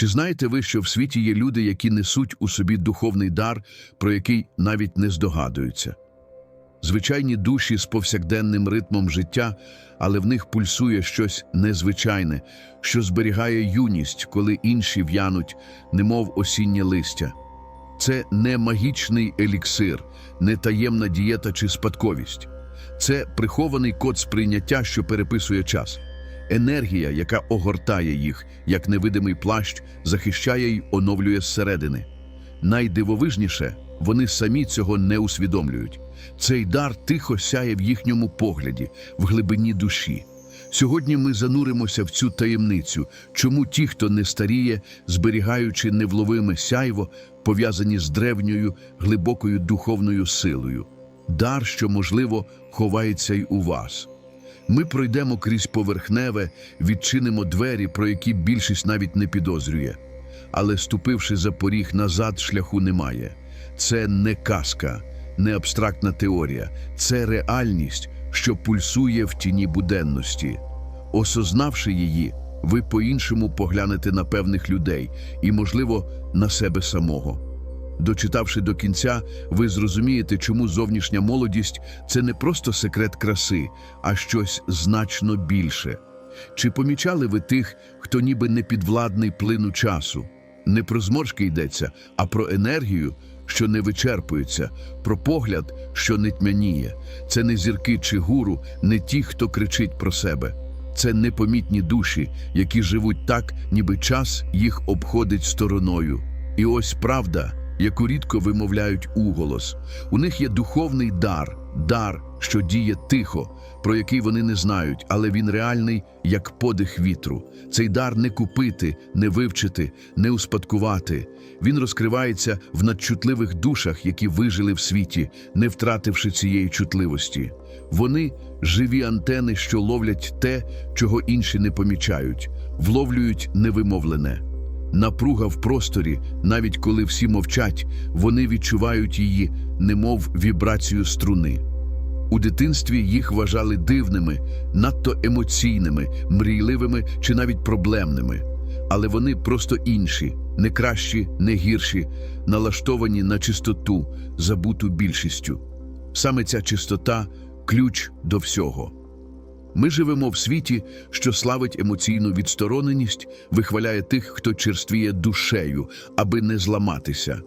Чи знаєте ви, що в світі є люди, які несуть у собі духовний дар, про який навіть не здогадуються? Звичайні душі з повсякденним ритмом життя, але в них пульсує щось незвичайне, що зберігає юність, коли інші в'януть, немов осіннє листя. Це не магічний еліксир, не таємна дієта чи спадковість. Це прихований код сприйняття, що переписує час. Енергія, яка огортає їх, як невидимий плащ, захищає й оновлює зсередини. Найдивовижніше, вони самі цього не усвідомлюють. Цей дар тихо сяє в їхньому погляді, в глибині душі. Сьогодні ми зануримося в цю таємницю, чому ті, хто не старіє, зберігаючи невловиме сяйво, пов'язані з древньою, глибокою духовною силою. Дар, що, можливо, ховається й у вас. Ми пройдемо крізь поверхневе, відчинимо двері, про які більшість навіть не підозрює. Але ступивши за поріг назад, шляху немає. Це не казка, не абстрактна теорія, це реальність, що пульсує в тіні буденності. Осознавши її, ви по-іншому поглянете на певних людей і, можливо, на себе самого. Дочитавши до кінця, ви зрозумієте, чому зовнішня молодість це не просто секрет краси, а щось значно більше. Чи помічали ви тих, хто ніби не підвладний плину часу? Не про зморшки йдеться, а про енергію, що не вичерпується, про погляд, що не тьмяніє. Це не зірки чи гуру, не ті, хто кричить про себе. Це непомітні душі, які живуть так, ніби час їх обходить стороною. І ось правда, яку рідко вимовляють уголос. У них є духовний дар, дар, що діє тихо, про який вони не знають, але він реальний, як подих вітру. Цей дар не купити, не вивчити, не успадкувати. Він розкривається в надчутливих душах, які вижили в світі, не втративши цієї чутливості. Вони живі антени, що ловлять те, чого інші не помічають, вловлюють невимовлене. Напруга в просторі, навіть коли всі мовчать, вони відчувають її, немов вібрацію струни. У дитинстві їх вважали дивними, надто емоційними, мрійливими чи навіть проблемними. Але вони просто інші, не кращі, не гірші, налаштовані на чистоту, забуту більшістю. Саме ця чистота ключ до всього. Ми живемо в світі, що славить емоційну відстороненість, вихваляє тих, хто черствіє душею, аби не зламатися.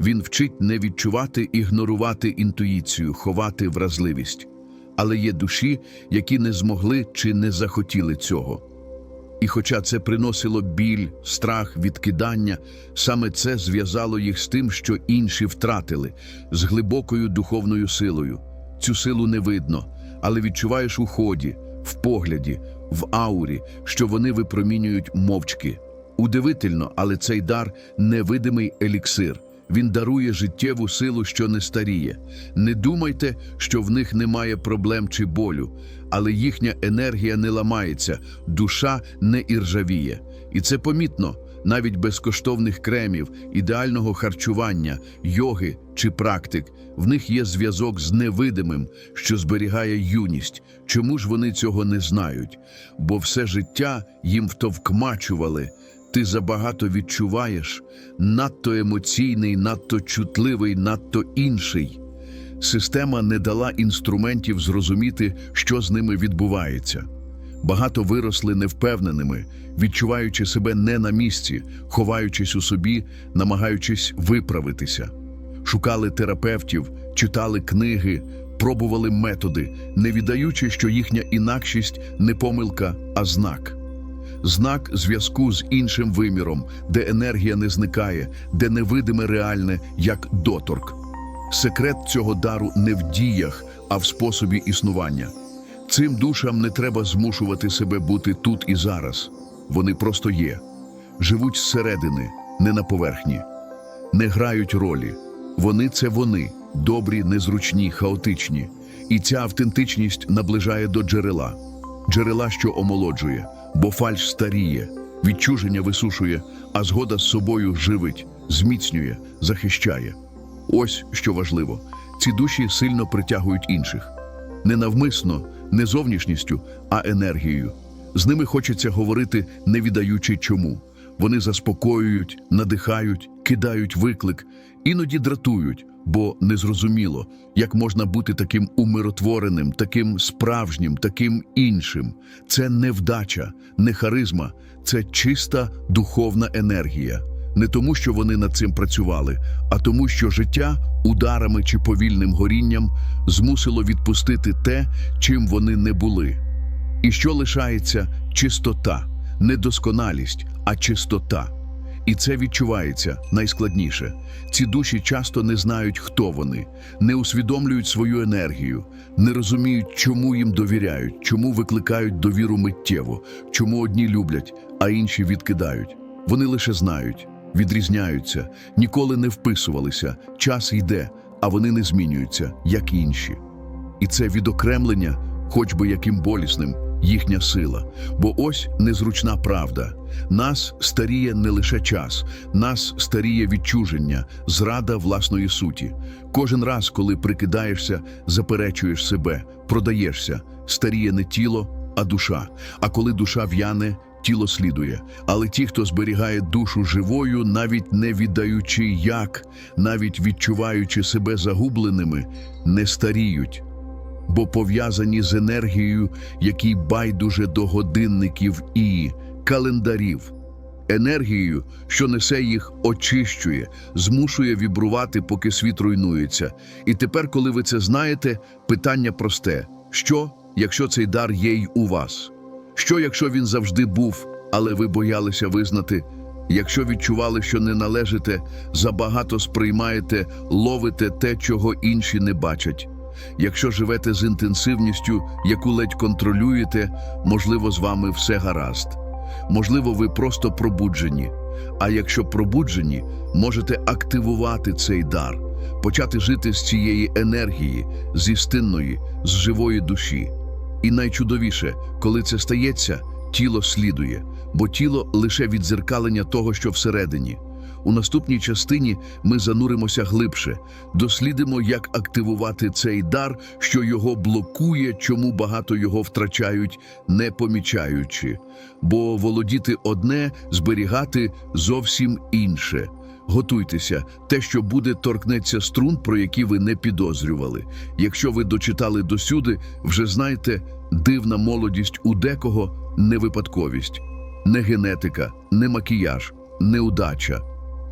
Він вчить не відчувати, ігнорувати інтуїцію, ховати вразливість. Але є душі, які не змогли чи не захотіли цього. І хоча це приносило біль, страх, відкидання, саме це зв'язало їх з тим, що інші втратили, з глибокою духовною силою. Цю силу не видно, але відчуваєш у ході, в погляді, в аурі, що вони випромінюють мовчки. Удивительно, але цей дар невидимий еліксир. Він дарує життєву силу, що не старіє. Не думайте, що в них немає проблем чи болю, але їхня енергія не ламається, душа не іржавіє. І це помітно навіть без коштовних кремів, ідеального харчування, йоги чи практик. В них є зв'язок з невидимим, що зберігає юність. Чому ж вони цього не знають? Бо все життя їм втовкмачували. Ти забагато відчуваєш, надто емоційний, надто чутливий, надто інший. Система не дала інструментів зрозуміти, що з ними відбувається. Багато виросли невпевненими, відчуваючи себе не на місці, ховаючись у собі, намагаючись виправитися. Шукали терапевтів, читали книги, пробували методи, не віддаючи, що їхня інакшість не помилка, а знак. Знак зв'язку з іншим виміром, де енергія не зникає, де невидиме реальне, як доторк. Секрет цього дару не в діях, а в способі існування. Цим душам не треба змушувати себе бути тут і зараз. Вони просто є, живуть зсередини, не на поверхні, не грають ролі. Вони це вони, добрі, незручні, хаотичні. І ця автентичність наближає до джерела, джерела, що омолоджує, бо фальш старіє, відчуження висушує, а згода з собою живить, зміцнює, захищає. Ось що важливо: ці душі сильно притягують інших. Не навмисно, не зовнішністю, а енергією. З ними хочеться говорити, не віддаючи чому. Вони заспокоюють, надихають, кидають виклик, іноді дратують, бо незрозуміло, як можна бути таким умиротвореним, таким справжнім, таким іншим. Це не вдача, не харизма, це чиста духовна енергія. Не тому, що вони над цим працювали, а тому, що життя ударами чи повільним горінням змусило відпустити те, чим вони не були. І що лишається чистота, не досконалість, а чистота. І це відчувається найскладніше. Ці душі часто не знають, хто вони, не усвідомлюють свою енергію, не розуміють, чому їм довіряють, чому викликають довіру миттєво, чому одні люблять, а інші відкидають. Вони лише знають, відрізняються, ніколи не вписувалися, час йде, а вони не змінюються, як інші. І це відокремлення, хоч би яким болісним, їхня сила. Бо ось незручна правда. Нас старіє не лише час, нас старіє відчуження, зрада власної суті. Кожен раз, коли прикидаєшся, заперечуєш себе, продаєшся, старіє не тіло, а душа. А коли душа в'яне, тіло слідує. Але ті, хто зберігає душу живою, навіть не віддаючи як, навіть відчуваючи себе загубленими, не старіють бо пов'язані з енергією, який байдуже до годинників і календарів. Енергією, що несе їх, очищує, змушує вібрувати, поки світ руйнується. І тепер, коли ви це знаєте, питання просте: що, якщо цей дар є й у вас? Що, якщо він завжди був, але ви боялися визнати? Якщо відчували, що не належите, забагато сприймаєте, ловите те, чого інші не бачать. Якщо живете з інтенсивністю, яку ледь контролюєте, можливо, з вами все гаразд. Можливо, ви просто пробуджені. А якщо пробуджені, можете активувати цей дар, почати жити з цієї енергії, з істинної, з живої душі. І найчудовіше, коли це стається, тіло слідує, бо тіло лише відзеркалення того, що всередині. У наступній частині ми зануримося глибше, дослідимо, як активувати цей дар, що його блокує, чому багато його втрачають, не помічаючи. Бо володіти одне, зберігати зовсім інше. Готуйтеся, те, що буде, торкнеться струн, про які ви не підозрювали. Якщо ви дочитали досюди, вже знайте, дивна молодість у декого не випадковість, не генетика, не макіяж, не удача.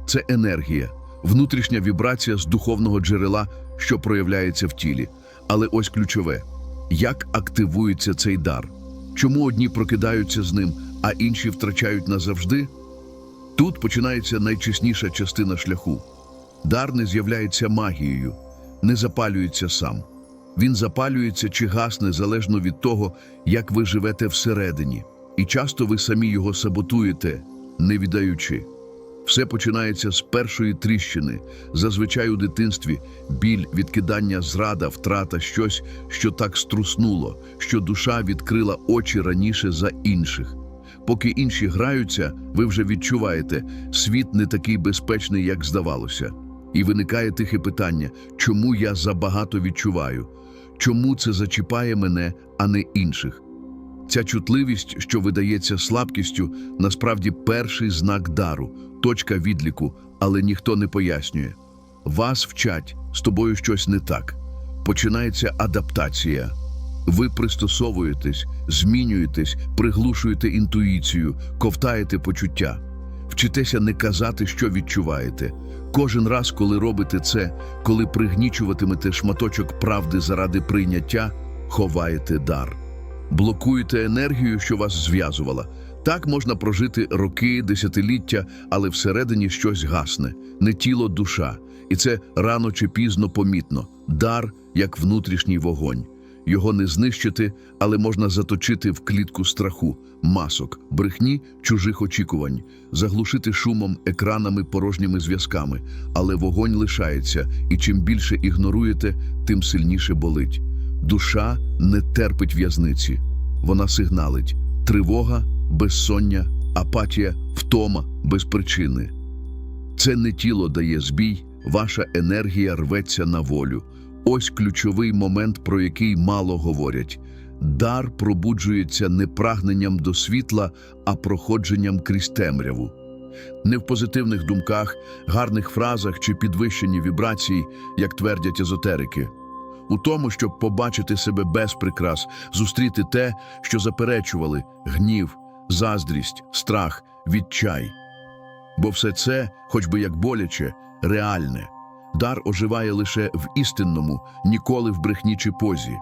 Це енергія, внутрішня вібрація з духовного джерела, що проявляється в тілі. Але ось ключове: як активується цей дар? Чому одні прокидаються з ним, а інші втрачають назавжди? Тут починається найчесніша частина шляху. Дар не з'являється магією, не запалюється сам. Він запалюється чи гасне залежно від того, як ви живете всередині. І часто ви самі його саботуєте, не віддаючи. Все починається з першої тріщини, зазвичай у дитинстві біль, відкидання, зрада, втрата, щось, що так струснуло, що душа відкрила очі раніше за інших. Поки інші граються, ви вже відчуваєте, світ не такий безпечний, як здавалося. І виникає тихе питання, чому я забагато відчуваю? Чому це зачіпає мене, а не інших? Ця чутливість, що видається слабкістю, насправді перший знак дару, точка відліку, але ніхто не пояснює. Вас вчать, з тобою щось не так. Починається адаптація. Ви пристосовуєтесь, змінюєтесь, приглушуєте інтуїцію, ковтаєте почуття. Вчитеся не казати, що відчуваєте. Кожен раз, коли робите це, коли пригнічуватимете шматочок правди заради прийняття, ховаєте дар блокуєте енергію, що вас зв'язувала. Так можна прожити роки, десятиліття, але всередині щось гасне, не тіло, душа. І це рано чи пізно помітно. Дар як внутрішній вогонь. Його не знищити, але можна заточити в клітку страху, масок, брехні, чужих очікувань, заглушити шумом, екранами, порожніми зв'язками. Але вогонь лишається, і чим більше ігноруєте, тим сильніше болить. Душа не терпить в'язниці, вона сигналить тривога, безсоння, апатія, втома без причини. Це не тіло дає збій, ваша енергія рветься на волю. Ось ключовий момент, про який мало говорять. Дар пробуджується не прагненням до світла, а проходженням крізь темряву. Не в позитивних думках, гарних фразах чи підвищенні вібрацій, як твердять езотерики. У тому, щоб побачити себе без прикрас, зустріти те, що заперечували гнів, заздрість, страх, відчай. Бо все це, хоч би як боляче, реальне. Дар оживає лише в істинному, ніколи в брехні чи позі.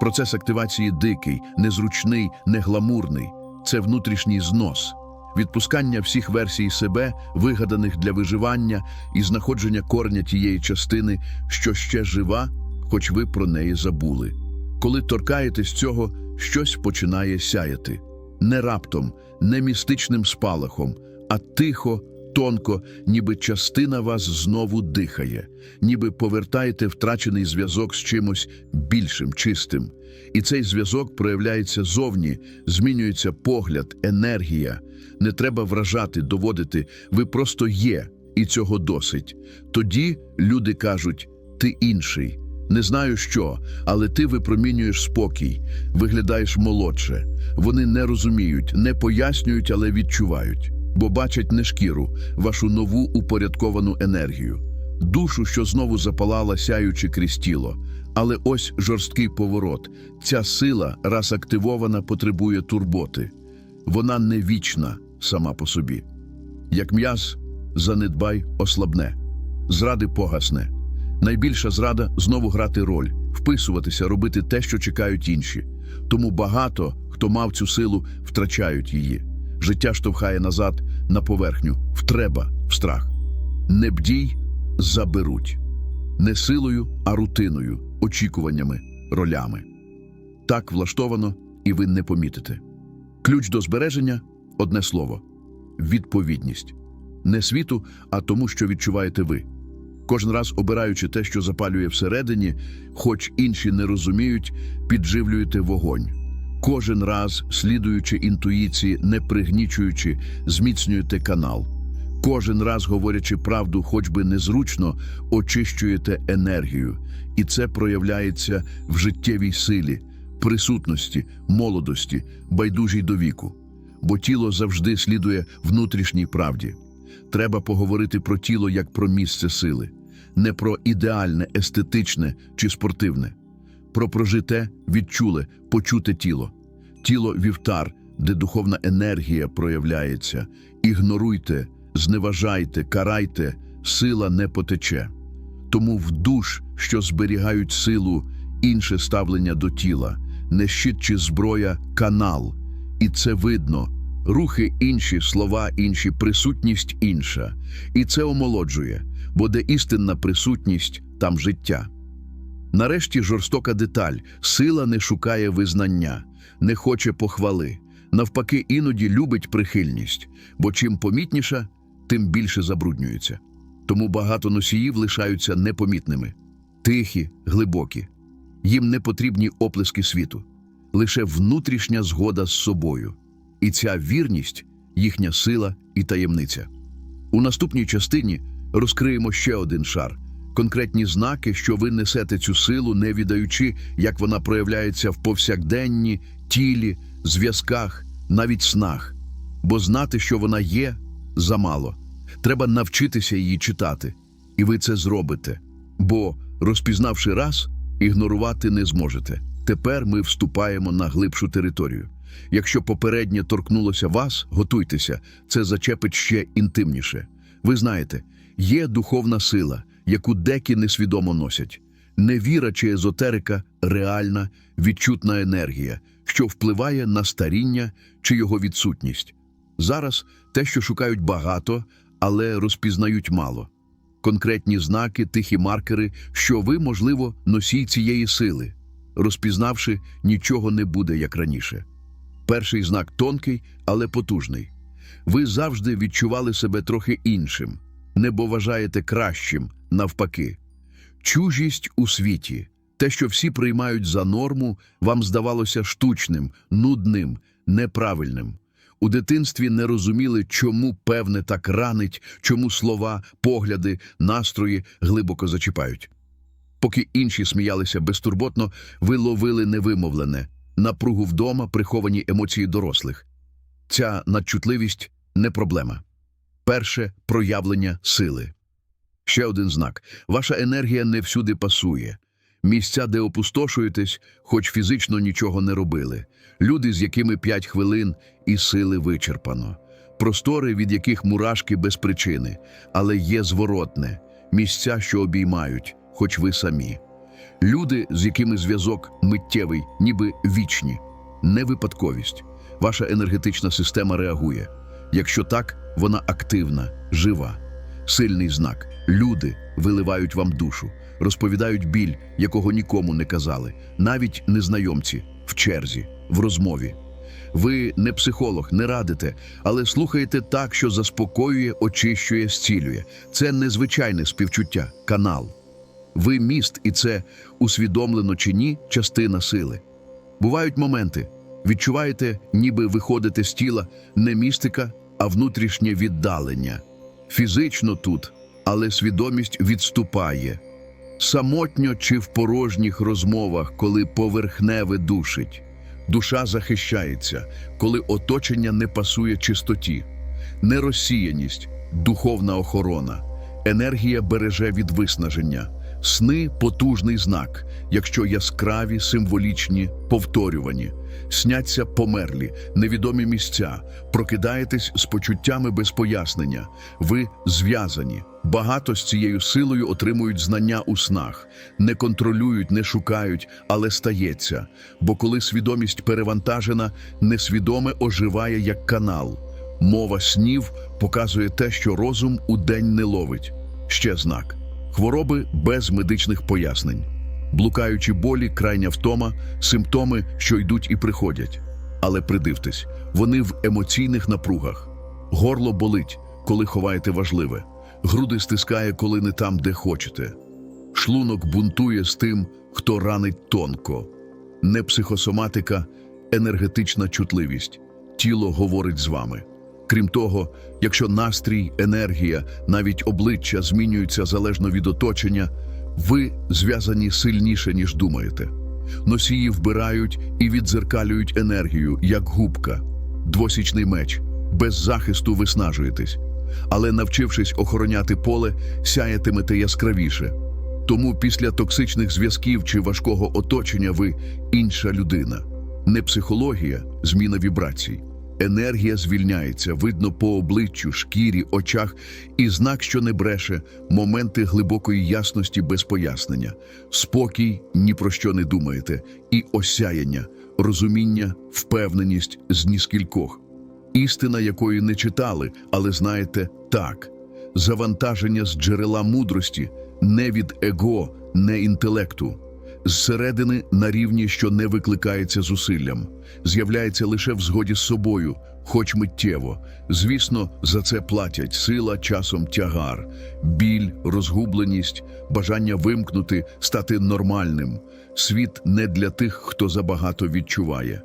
Процес активації дикий, незручний, негламурний це внутрішній знос, відпускання всіх версій себе, вигаданих для виживання, і знаходження корня тієї частини, що ще жива, хоч ви про неї забули. Коли торкаєтесь цього, щось починає сяяти. Не раптом, не містичним спалахом, а тихо, тонко, ніби частина вас знову дихає, ніби повертаєте втрачений зв'язок з чимось більшим, чистим. І цей зв'язок проявляється зовні, змінюється погляд, енергія. Не треба вражати, доводити, ви просто є, і цього досить. Тоді люди кажуть, ти інший. Не знаю що, але ти випромінюєш спокій, виглядаєш молодше. Вони не розуміють, не пояснюють, але відчувають, бо бачать не шкіру, вашу нову упорядковану енергію, душу, що знову запалала, сяючи крізь тіло. Але ось жорсткий поворот. Ця сила, раз активована, потребує турботи. Вона не вічна сама по собі. Як м'яз, занедбай ослабне, зради погасне. Найбільша зрада знову грати роль, вписуватися, робити те, що чекають інші. Тому багато, хто мав цю силу, втрачають її. Життя штовхає назад на поверхню, в треба, в страх. Не бдій, заберуть. Не силою, а рутиною, очікуваннями, ролями. Так влаштовано, і ви не помітите. Ключ до збереження одне слово відповідність. Не світу, а тому, що відчуваєте ви. Кожен раз обираючи те, що запалює всередині, хоч інші не розуміють, підживлюєте вогонь. Кожен раз, слідуючи інтуїції, не пригнічуючи, зміцнюєте канал. Кожен раз, говорячи правду, хоч би незручно, очищуєте енергію. І це проявляється в життєвій силі, присутності, молодості, байдужій до віку. Бо тіло завжди слідує внутрішній правді. Треба поговорити про тіло як про місце сили, не про ідеальне, естетичне чи спортивне, про прожите, відчуле, почуте тіло. Тіло вівтар, де духовна енергія проявляється. Ігноруйте, зневажайте, карайте, сила не потече. Тому в душ, що зберігають силу, інше ставлення до тіла, не щит чи зброя, канал. І це видно. Рухи інші, слова інші, присутність інша. І це омолоджує, бо де істинна присутність, там життя. Нарешті жорстока деталь сила не шукає визнання, не хоче похвали. Навпаки, іноді любить прихильність, бо чим помітніша, тим більше забруднюється. Тому багато носіїв лишаються непомітними, тихі, глибокі. Їм не потрібні оплески світу, лише внутрішня згода з собою. І ця вірність їхня сила і таємниця. У наступній частині розкриємо ще один шар конкретні знаки, що ви несете цю силу, не віддаючи, як вона проявляється в повсякденні, тілі, зв'язках, навіть снах. Бо знати, що вона є, замало. Треба навчитися її читати, і ви це зробите. Бо, розпізнавши раз, ігнорувати не зможете. Тепер ми вступаємо на глибшу територію. Якщо попереднє торкнулося вас, готуйтеся, це зачепить ще інтимніше. Ви знаєте, є духовна сила, яку декі несвідомо носять. Невіра чи езотерика реальна, відчутна енергія, що впливає на старіння чи його відсутність. Зараз те, що шукають багато, але розпізнають мало. Конкретні знаки, тихі маркери, що ви, можливо, носій цієї сили. Розпізнавши, нічого не буде, як раніше. Перший знак тонкий, але потужний. Ви завжди відчували себе трохи іншим, не бо вважаєте кращим, навпаки. Чужість у світі, те, що всі приймають за норму, вам здавалося штучним, нудним, неправильним. У дитинстві не розуміли, чому певне так ранить, чому слова, погляди, настрої глибоко зачіпають. Поки інші сміялися безтурботно, ви ловили невимовлене, напругу вдома, приховані емоції дорослих. Ця надчутливість не проблема. Перше проявлення сили. Ще один знак. Ваша енергія не всюди пасує. Місця, де опустошуєтесь, хоч фізично нічого не робили. Люди, з якими п'ять хвилин і сили вичерпано. Простори, від яких мурашки без причини, але є зворотне. Місця, що обіймають, хоч ви самі. Люди, з якими зв'язок миттєвий, ніби вічні. Не випадковість. Ваша енергетична система реагує. Якщо так, вона активна, жива. Сильний знак. Люди виливають вам душу, розповідають біль, якого нікому не казали, навіть незнайомці, в черзі, в розмові. Ви не психолог, не радите, але слухаєте так, що заспокоює, очищує, зцілює. Це незвичайне співчуття, канал. Ви міст, і це усвідомлено чи ні, частина сили. Бувають моменти, відчуваєте, ніби виходите з тіла не містика, а внутрішнє віддалення. Фізично тут, але свідомість відступає. Самотньо чи в порожніх розмовах, коли поверхневе душить. Душа захищається, коли оточення не пасує чистоті. Нерозсіяність, духовна охорона, енергія береже від виснаження. Сни потужний знак, якщо яскраві, символічні, повторювані. Сняться померлі, невідомі місця, прокидаєтесь з почуттями без пояснення. Ви зв'язані. Багато з цією силою отримують знання у снах, не контролюють, не шукають, але стається. Бо коли свідомість перевантажена, несвідоме оживає як канал. Мова снів показує те, що розум у день не ловить. Ще знак. Хвороби без медичних пояснень. Блукаючі болі, крайня втома, симптоми, що йдуть і приходять. Але придивтесь, вони в емоційних напругах. Горло болить, коли ховаєте важливе. Груди стискає, коли не там, де хочете. Шлунок бунтує з тим, хто ранить тонко. Не психосоматика, енергетична чутливість. Тіло говорить з вами. Крім того, якщо настрій, енергія, навіть обличчя змінюються залежно від оточення, ви зв'язані сильніше, ніж думаєте. Носії вбирають і віддзеркалюють енергію, як губка, двосічний меч. Без захисту виснажуєтесь. Але навчившись охороняти поле, сяятимете яскравіше. Тому після токсичних зв'язків чи важкого оточення ви інша людина. Не психологія, зміна вібрацій. Енергія звільняється, видно по обличчю, шкірі, очах, і знак, що не бреше, моменти глибокої ясності без пояснення, спокій, ні про що не думаєте, і осяяння, розуміння, впевненість з ніскількох. Істина, якої не читали, але знаєте так. Завантаження з джерела мудрості не від его, не інтелекту. Зсередини на рівні, що не викликається зусиллям, з'являється лише в згоді з собою, хоч миттєво. Звісно, за це платять сила, часом тягар, біль, розгубленість, бажання вимкнути, стати нормальним. Світ не для тих, хто забагато відчуває.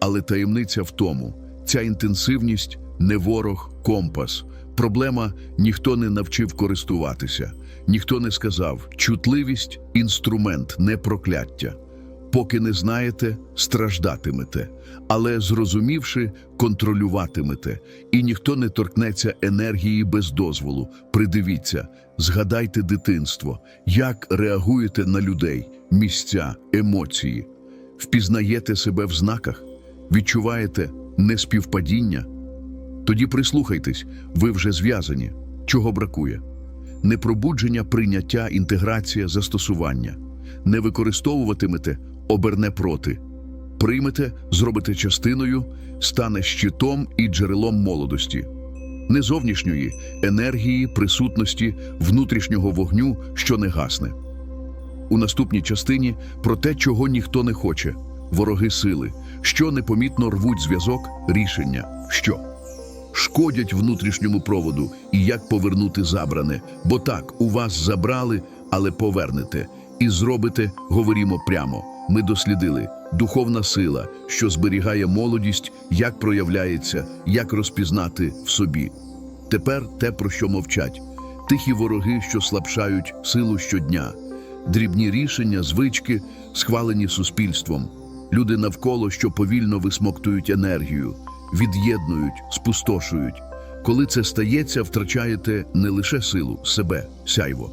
Але таємниця в тому, ця інтенсивність не ворог, компас. Проблема ніхто не навчив користуватися, ніхто не сказав чутливість інструмент, не прокляття. Поки не знаєте, страждатимете, але зрозумівши, контролюватимете, і ніхто не торкнеться енергії без дозволу. Придивіться, згадайте дитинство, як реагуєте на людей, місця, емоції, впізнаєте себе в знаках, відчуваєте неспівпадіння. Тоді прислухайтесь, ви вже зв'язані. Чого бракує? Непробудження, прийняття, інтеграція, застосування. Не використовуватимете, оберне проти. Приймете, зробите частиною, стане щитом і джерелом молодості. Не зовнішньої енергії, присутності, внутрішнього вогню, що не гасне. У наступній частині про те, чого ніхто не хоче, вороги сили, що непомітно рвуть зв'язок, рішення. Що? Шкодять внутрішньому проводу і як повернути забране. Бо так, у вас забрали, але повернете. І зробите, говоримо прямо. Ми дослідили духовна сила, що зберігає молодість, як проявляється, як розпізнати в собі. Тепер те, про що мовчать, тихі вороги, що слабшають силу щодня, дрібні рішення, звички, схвалені суспільством, люди навколо, що повільно висмоктують енергію від'єднують, спустошують. Коли це стається, втрачаєте не лише силу, себе, сяйво.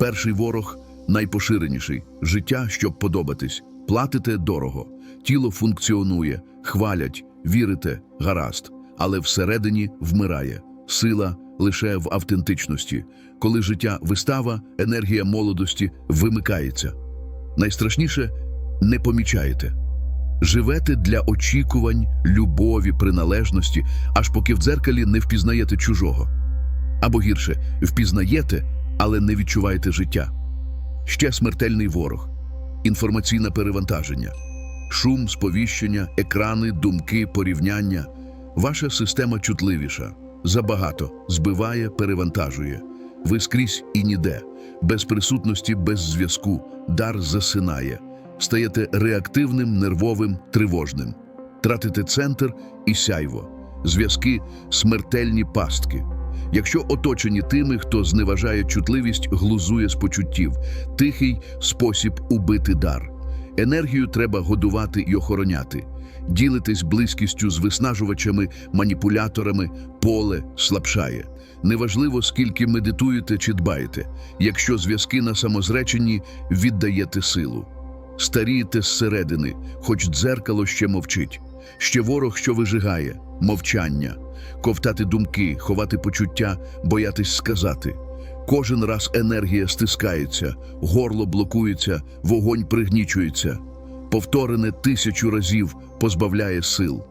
Перший ворог найпоширеніший життя, щоб подобатись. Платите дорого, тіло функціонує, хвалять, вірите, гаразд, але всередині вмирає. Сила лише в автентичності. Коли життя вистава, енергія молодості вимикається. Найстрашніше не помічаєте. Живете для очікувань, любові, приналежності, аж поки в дзеркалі не впізнаєте чужого. Або гірше, впізнаєте, але не відчуваєте життя. Ще смертельний ворог, інформаційне перевантаження, шум, сповіщення, екрани, думки, порівняння. Ваша система чутливіша, забагато, збиває, перевантажує. Ви скрізь і ніде, без присутності, без зв'язку, дар засинає. Стаєте реактивним, нервовим, тривожним. Тратите центр і сяйво. Зв'язки смертельні пастки. Якщо оточені тими, хто зневажає чутливість, глузує з почуттів, тихий спосіб убити дар. Енергію треба годувати і охороняти. Ділитись близькістю з виснажувачами, маніпуляторами, поле слабшає. Неважливо, скільки медитуєте чи дбаєте. Якщо зв'язки на самозреченні, віддаєте силу. Старієте зсередини, хоч дзеркало ще мовчить. Ще ворог, що вижигає, мовчання, ковтати думки, ховати почуття, боятись сказати. Кожен раз енергія стискається, горло блокується, вогонь пригнічується. Повторене тисячу разів позбавляє сил.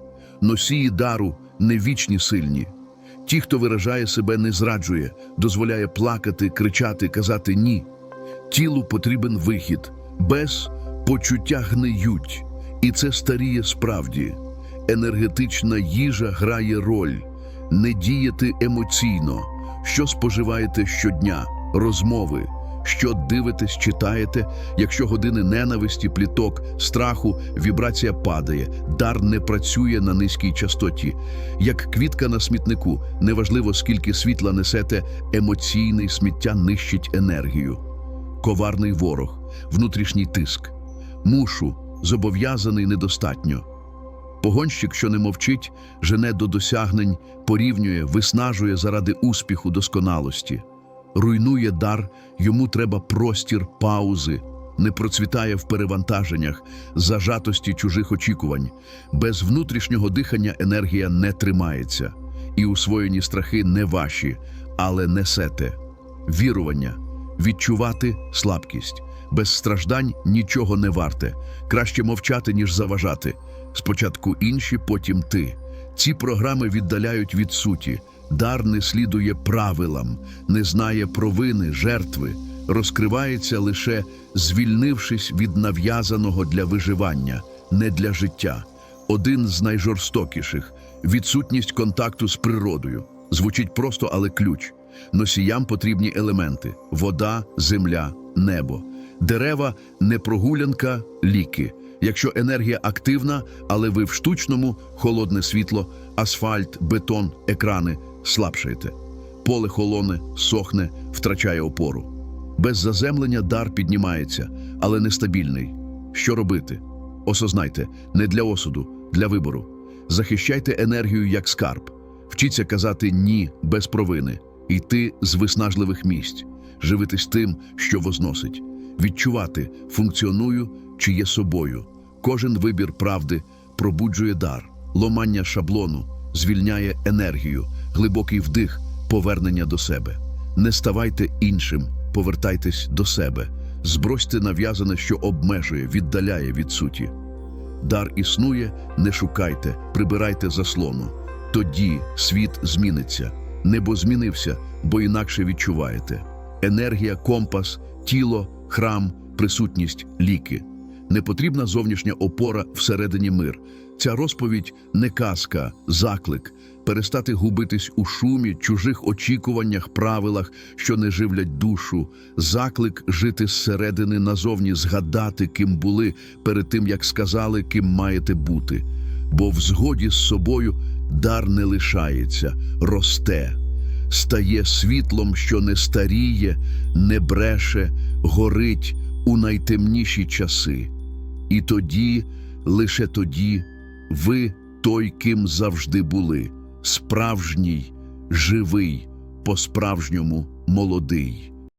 Носії дару не вічні сильні. Ті, хто виражає себе, не зраджує, дозволяє плакати, кричати, казати ні. Тілу потрібен вихід, без почуття гниють, і це старіє справді. Енергетична їжа грає роль не діяти емоційно, що споживаєте щодня, розмови, що дивитесь, читаєте, якщо години ненависті, пліток, страху, вібрація падає, дар не працює на низькій частоті. Як квітка на смітнику, неважливо скільки світла несете, емоційний сміття нищить енергію. Коварний ворог, внутрішній тиск. Мушу, зобов'язаний недостатньо. Погонщик, що не мовчить, жене до досягнень, порівнює, виснажує заради успіху, досконалості. Руйнує дар, йому треба простір, паузи, не процвітає в перевантаженнях, зажатості чужих очікувань. Без внутрішнього дихання енергія не тримається, і усвоєні страхи не ваші, але несете. Вірування, відчувати слабкість. Без страждань нічого не варте. Краще мовчати, ніж заважати. Спочатку інші, потім ти. Ці програми віддаляють від суті. Дар не слідує правилам, не знає провини, жертви, розкривається лише звільнившись від нав'язаного для виживання, не для життя. Один з найжорстокіших відсутність контакту з природою. Звучить просто, але ключ. Носіям потрібні елементи: вода, земля, небо. Дерева не прогулянка, ліки. Якщо енергія активна, але ви в штучному, холодне світло, асфальт, бетон, екрани слабшаєте. Поле холоне, сохне, втрачає опору. Без заземлення дар піднімається, але нестабільний. Що робити? Осознайте, не для осуду, для вибору. Захищайте енергію як скарб. Вчіться казати ні без провини, йти з виснажливих місць, живитись тим, що возносить, відчувати, функціоную чи є собою. Кожен вибір правди пробуджує дар, ломання шаблону, звільняє енергію, глибокий вдих, повернення до себе. Не ставайте іншим, повертайтесь до себе, збросьте нав'язане, що обмежує, віддаляє від суті. Дар існує, не шукайте, прибирайте заслону. Тоді світ зміниться. Небо змінився, бо інакше відчуваєте. Енергія, компас, тіло, храм, присутність, ліки. Не потрібна зовнішня опора всередині мир. Ця розповідь не казка, заклик перестати губитись у шумі, чужих очікуваннях, правилах, що не живлять душу, заклик жити зсередини назовні, згадати, ким були, перед тим як сказали, ким маєте бути. Бо в згоді з собою дар не лишається, росте, стає світлом, що не старіє, не бреше, горить у найтемніші часи. І тоді, лише тоді, ви той, ким завжди були, справжній, живий, по-справжньому молодий.